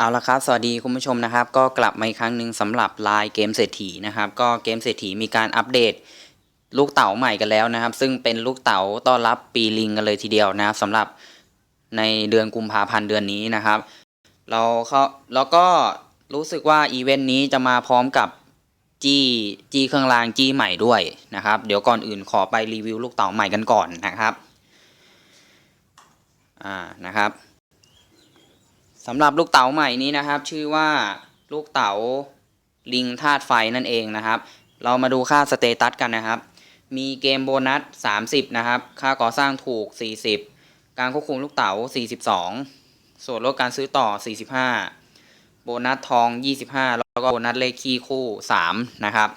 เอาละครับ สวัสดีคุณผู้ชมนะครับ ก็กลับมาอีกครั้งหนึ่งสำหรับลายเกมเศรษฐีนะครับ ก็เกมเศรษฐีมีการอัปเดต ลูกเต๋าใหม่กันแล้วนะครับ ซึ่งเป็นลูกเต๋าต้อนรับปีลิงกันเลยทีเดียวนะครับสำหรับในเดือนกุมภาพันธ์เดือนนี้นะครับ เราเขาแล้วก็รู้สึกว่าอีเวนต์นี้จะมาพร้อมกับจี้จี้เครื่องรางจี้ใหม่ด้วยนะครับ เดี๋ยวก่อนอื่นขอไปรีวิวลูกเต๋าใหม่กันก่อนนะครับ อ่านะครับ สำหรับลูกเต๋าใหม่นี้นะครับ ชื่อว่าลูกเต๋าลิงธาตุไฟนั่นเองนะครับ เรามาดูค่าสเตตัสกันนะครับ มีเกมโบนัส 30 นะครับ ค่าก่อสร้างถูก 40 การควบคุมลูกเต๋า 42 ส่วนลดการซื้อต่อ 45 โบนัสทอง 25 แล้วก็โบนัสเลขคี่คู่ 3 นะครับ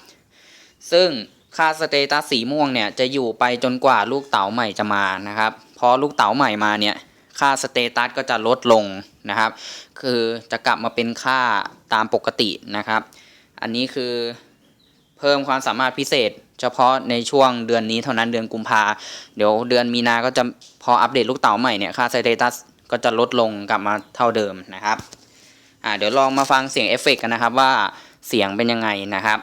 ซึ่งค่าสเตตัสสีม่วงเนี่ยจะอยู่ไปจนกว่าลูกเต๋าใหม่จะมานะครับ พอลูกเต๋าใหม่มาเนี่ย ค่าสเตตัสก็จะลดลง นะครับ คือจะกลับมาเป็นค่าตามปกตินะครับ อันนี้คือเพิ่มความสามารถพิเศษ เฉพาะในช่วงเดือนนี้เท่านั้นเดือนกุมภาเดี๋ยวเดือนมีนาก็จะพออัปเดตลูกเต๋าใหม่เนี่ยค่าสเตตัสก็จะลดลงกลับมาเท่าเดิมนะครับอ่าเดี๋ยวลองมาฟังเสียงเอฟเฟกต์กันนะครับว่าเสียงเป็นยังไงนะครับ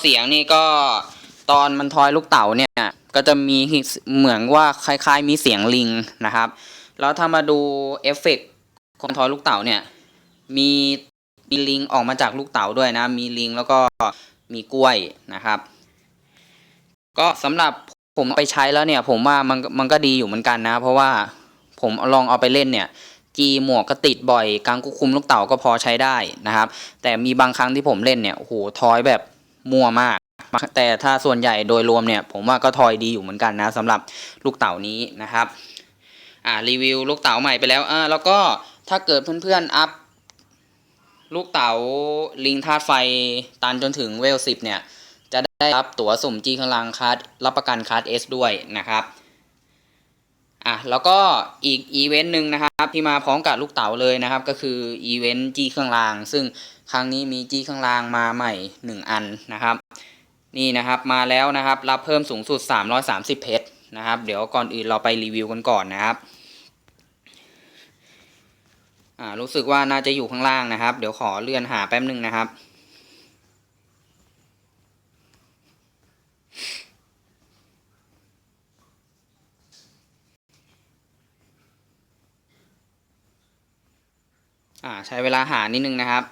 เสียงนี่ก็ตอนมันทอยลูกเต๋าเนี่ยก็จะมีเหมือนว่าคล้ายๆ มีเสียงลิงนะครับ แล้วถ้ามาดูเอฟเฟกต์ของทอยลูกเต๋าเนี่ยมีมีลิงออกมาจากลูกเต๋าด้วยนะ มีลิงแล้วก็มีกล้วยนะครับ ก็สำหรับผมไปใช้แล้วเนี่ย ผมว่ามันมันก็ดีอยู่เหมือนกันนะ เพราะว่าผมลองเอาไปเล่นเนี่ยจีหมวกก็ติดบ่อยการควบคุมลูกเต๋าก็พอใช้ได้นะครับ แต่มีบางครั้งที่ผมเล่นเนี่ยโอ้โหทอยแบบ มั่วมาก แต่ถ้าส่วนใหญ่โดยรวมเนี่ย ผมว่าก็ทอยดีอยู่เหมือนกันนะสำหรับลูกเต๋านี้นะครับอ่ารีวิวลูกเต๋าใหม่ไปแล้วอ่าแล้วก็ถ้าเกิดเพื่อนๆอัพลูกเต๋าลิงธาตุไฟตันจนถึงเวลสิบเนี่ย จะได้รับตั๋วสุ่มจีข้างล่างคัสรับประกันคัสเอสด้วยนะครับอะแล้วก็อีกอีเวนต์หนึ่งนะครับ ที่มาพร้อมกับลูกเต๋าเลยนะครับ ก็คืออีเวนต์จีเครื่องราง ซึ่ง ครั้งนี้มีจี้เครื่างมาใหม่ 1 อันนะครับ นี่นะครับมาแล้วนะครับ รับเพิ่มสูงสุด 330 เพชรนะครับ เดี๋ยวก่อนอื่นเราไปรีวิวกันก่อนนะครับอ่ารู้สึกว่าน่าจะอยู่ข้างล่างนะครับ เดี๋ยวขอเลื่อนหาแป๊บหนึ่งนะครับอ่าใช้เวลาหานิดนึงนะครับ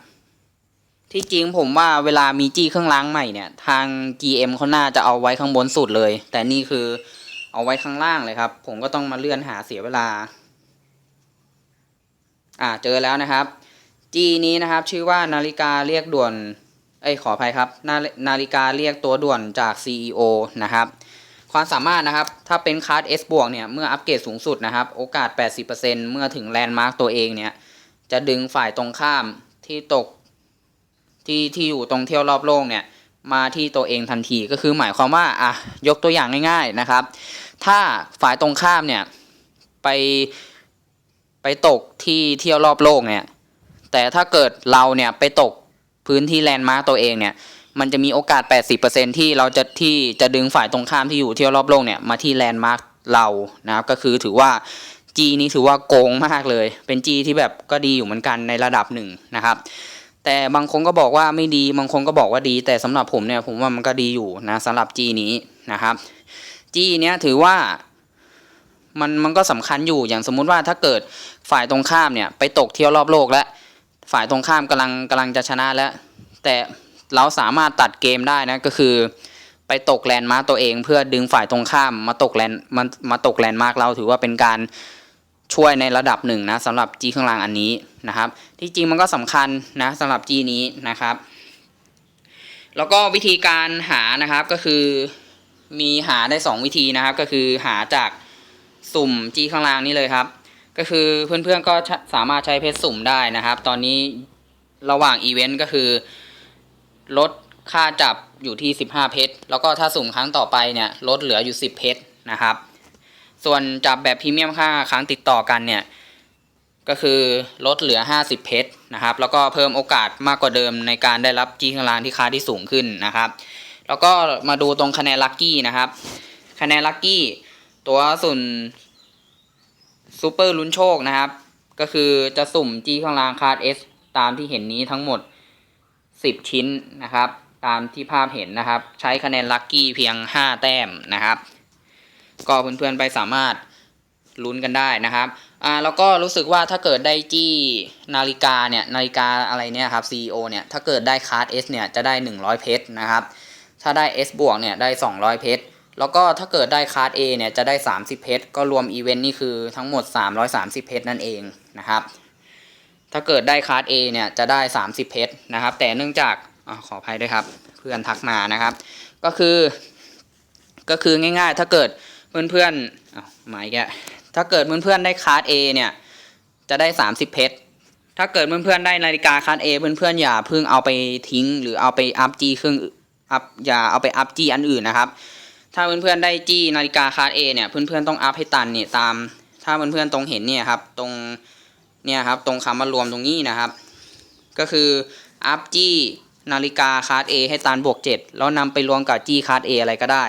ที่จริงผมว่าเวลามีจี้เครื่องล้างใหม่เนี่ย ทาง GM เขาน่าจะเอาไว้ข้างบนสุดเลย แต่นี่คือเอาไว้ข้างล่างเลยครับ ผมก็ต้องมาเลื่อนหาเสียเวลา อ่าเจอแล้วนะครับ จี้นี้นะครับ ชื่อว่านาฬิกาเรียกด่วน เอ้ยขออภัยครับ นานาฬิกาเรียกตัวด่วนจาก CEO นะครับ ความสามารถนะครับ ถ้าเป็นคาร์ด S บวกเนี่ย เมื่ออัปเกรดสูงสุดนะครับ โอกาส 80%เมื่อถึงแลนด์มาร์กตัวเองเนี่ย จะดึงฝ่ายตรงข้ามที่ตก ที่ที่อยู่ตรงเที่ยวรอบโลกเนี่ยมาที่ตัวเองทันทีก็คือหมายความว่าอะยกตัวอย่างง่าย ๆนะครับ ถ้าฝ่ายตรงข้ามเนี่ยไปไปตกที่เที่ยวรอบโลกเนี่ยแต่ถ้าเกิดเราเนี่ยไปตกพื้นที่แลนด์มาร์กตัวเองเนี่ยมันจะมีโอกาส 80%ที่เราจะที่จะดึงฝ่ายตรงข้ามที่อยู่เที่ยวรอบโลกเนี่ยมาที่แลนด์มาร์กเรานะครับก็คือถือว่าจีนี้ถือว่าโกงมากเลย เป็นจีที่แบบก็ดีอยู่เหมือนกันในระดับหนึ่งนะครับ แต่บางคนก็บอกว่าไม่ดี บางคนก็บอกว่าดี แต่สำหรับผมเนี่ยผมว่ามันก็ดีอยู่นะสำหรับจีนี้นะครับ จีเนี้ยถือว่ามันมันก็สำคัญอยู่อย่างสมมุติว่าถ้าเกิดฝ่ายตรงข้ามเนี่ยไปตกเที่ยวรอบโลกแล้วฝ่ายตรงข้ามกำลังกำลังจะชนะแล้ว แต่เราสามารถตัดเกมได้นะก็คือ ไปตกแลนด์มาร์กตัวเอง เพื่อดึงฝ่ายตรงข้ามมาตกแลนด์มามาตกแลนด์มาร์กเราถือว่าเป็นการ ช่วยในระดับหนึ่งนะสำหรับจีข้างล่างอันนี้นะครับ ที่จริงมันก็สำคัญนะสำหรับจีนี้นะครับ แล้วก็วิธีการหานะครับก็คือมีหาได้ 2 วิธีนะครับ ก็คือหาจากสุ่มจีข้างล่างนี้เลยครับ ก็คือเพื่อนๆก็สามารถใช้เพชรสุ่มได้นะครับ ตอนนี้ระหว่างอีเวนต์ก็คือลดค่าจับอยู่ที่ 15 เพชรแล้วก็ถ้าสุ่มครั้งต่อไปเนี่ยลดเหลืออยู่ 10 เพชรนะครับ ส่วนจับแบบพรีเมียมค่าครั้งติดต่อกันเนี่ย ก็คือลดเหลือ 50 เพชรนะครับ แล้วก็เพิ่มโอกาสมากกว่าเดิมในการได้รับจี้ข้างล่างที่ค่าที่สูงขึ้นนะครับ แล้วก็มาดูตรงคะแนนลัคกี้นะครับ คะแนนลัคกี้ตัวสุ่นซูเปอร์ลุ้นโชคนะครับ ก็คือจะสุ่มจี้ข้างล่างคาร์ด S ตามที่เห็นนี้ทั้งหมด 10 ชิ้นนะครับ ตามที่ภาพเห็นนะครับ ใช้คะแนนลัคกี้เพียง 5 แต้มนะครับ ก็เพื่อนๆไปสามารถลุ้นกันได้นะครับอ่าแล้วก็รู้สึกว่าถ้าเกิดได้จี้นาฬิกาเนี่ยนาฬิกาอะไรเนี่ยครับ CEO เนี่ยถ้าเกิดได้คาร์ด S เนี่ยจะได้ 100 เพชรนะครับ ถ้าได้ S บวกเนี่ยได้ 200 เพชรแล้วก็ถ้าเกิดได้คาร์ด A เนี่ยจะได้ 30 เพชรก็รวมอีเวนต์นี่คือทั้งหมด 330 เพชรนั่นเองนะครับ ถ้าเกิดได้คาร์ด A เนี่ยจะได้ 30 เพชรนะครับ แต่เนื่องจากอาขออภัยด้วยครับ เพื่อนทักมานะครับ ก็คือ ก็คือง่ายๆ ถ้าเกิด เพื่อนๆอ้าวหมายแกถ้าเกิดเพื่อนๆได้คาร์ด A เนี่ย จะได้ 30 เพชร ถ้าเกิดเพื่อนๆได้นาฬิกาคาร์ด A เพื่อนๆอย่าเพิ่งเอาไปทิ้ง หรือเอาไปอัพจีเครื่องอัพอย่าเอาไปอัพจีอันอื่นนะครับ ถ้าเพื่อนๆได้จีนาฬิกาคาร์ด A เนี่ยเพื่อนๆต้องอัพให้ตันเนี่ยตาม ถ้าเพื่อนๆตรงเห็นเนี่ยครับตรงเนี่ยครับตรงคำว่ารวมตรงนี้นะครับ ก็คืออัพจีนาฬิกาคาร์ด A ให้ตันบวก 7 แล้วนำไปรวมกับจีคาร์ด A อะไรก็ได้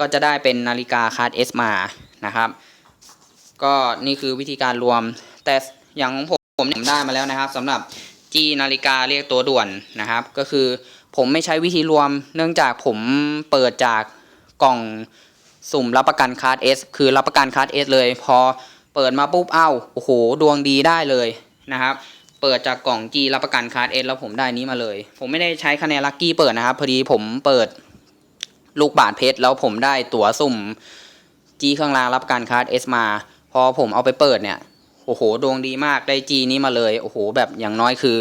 ก็จะได้เป็นนาฬิกาคาร์ด S มานะครับ ก็นี่คือวิธีการรวม แต่อย่างของผมผมได้มาแล้วนะครับสำหรับจีนาฬิกาเรียกตัวด่วนนะครับ ก็คือผมไม่ใช้วิธีรวม เนื่องจากผมเปิดจากกล่องสุ่มรับประกันคาร์ด S คือรับประกันคาร์ด S เลย พอเปิดมาปุ๊บเอ้าโอ้โห ดวงดีได้เลยนะครับ เปิดจากกล่องจีรับประกันคาร์ด S แล้วผมได้นี้มาเลย ผมไม่ได้ใช้คะแนนลัคกี้เปิดนะครับ พอดีผมเปิด ลูกบาทเพชรแล้วผมได้ตั๋วสุ่มจีข้างล่างรับกันคาร์ด S มา พอผมเอาไปเปิดเนี่ย โอ้โหดวงดีมากได้จีนี้มาเลย โอ้โห แบบอย่างน้อยคือ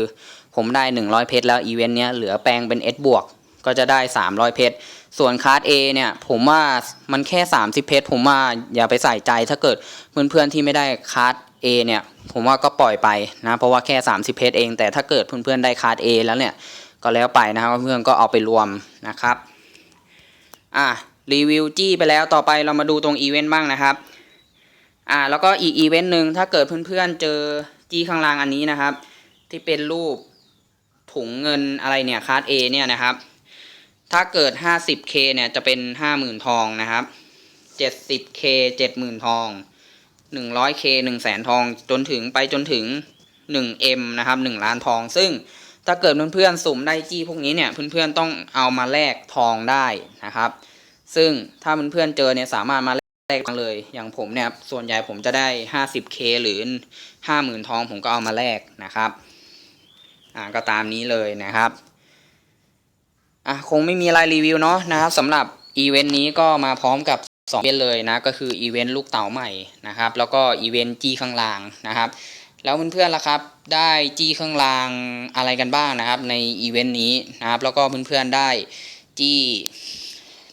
ผมได้ 100 เพชรแล้วอีเวนต์เนี้ยเหลือแปลงเป็น S บวกก็จะได้ 300 เพชร ส่วนคาร์ด A เนี่ย ผมว่ามันแค่ 30 เพชร ผมว่าอย่าไปใส่ใจถ้าเกิดเพื่อนๆที่ไม่ได้คาร์ด A เนี่ย ผมว่าก็ปล่อยไปนะ เพราะว่าแค่ 30 เพชรเอง แต่ถ้าเกิดเพื่อนๆได้คาร์ด A แล้วเนี่ย ก็แล้วไปนะครับเพื่อนๆก็เอาไปรวมนะครับ อะรีวิวจี้ไปแล้วต่อไปเรามาดูตรงอีเวนต์บ้างนะครับอ่าแล้วก็อีกอีเวนต์หนึ่งถ้าเกิดเพื่อนๆเจอจี้ข้างล่างอันนี้นะครับ ที่เป็นรูปถุงเงินอะไรเนี่ยคาร์ด A เนี่ยนะครับ ถ้าเกิด 50k เนี่ยจะเป็น 50,000 ทองนะครับ 70k 70,000 ทอง 100k 100,000 ทองจนถึงไปจนถึง 1m นะครับ 1 ล้านทองซึ่ง ถ้าเกิดเพื่อนๆสุ่มได้จี้พวกนี้เนี่ยเพื่อนๆต้องเอามาแลกทองได้นะครับ ซึ่งถ้าเพื่อนๆเจอเนี่ยสามารถมาแลกเลย อย่างผมเนี่ยส่วนใหญ่ผมจะได้ 50k หรือ 50,000 ทองผมก็เอามาแลกนะครับอ่าก็ตามนี้เลยนะครับอะคงไม่มีอะไรรีวิวเนาะนะครับสำหรับอีเวนต์นี้ก็มาพร้อมกับ2อีเวนต์เลยนะก็คืออีเวนต์ลูกเต๋าใหม่นะครับแล้วก็อีเวนต์จี้ข้างล่างนะครับ แล้วเพื่อนๆล่ะครับได้จี้เครื่องรางอะไรกันบ้างนะครับในอีเวนต์นี้นะครับแล้วก็เพื่อนๆได้จี้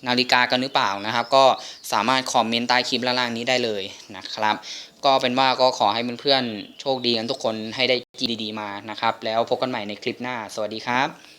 นาฬิกากันหรือเปล่านะครับ ก็สามารถคอมเมนต์ใต้คลิปล่างๆนี้ได้เลยนะครับ ก็เป็นว่าก็ขอให้เพื่อนๆโชคดีกันทุกคนให้ได้จีดีๆมานะครับ แล้วพบกันใหม่ในคลิปหน้า สวัสดีครับ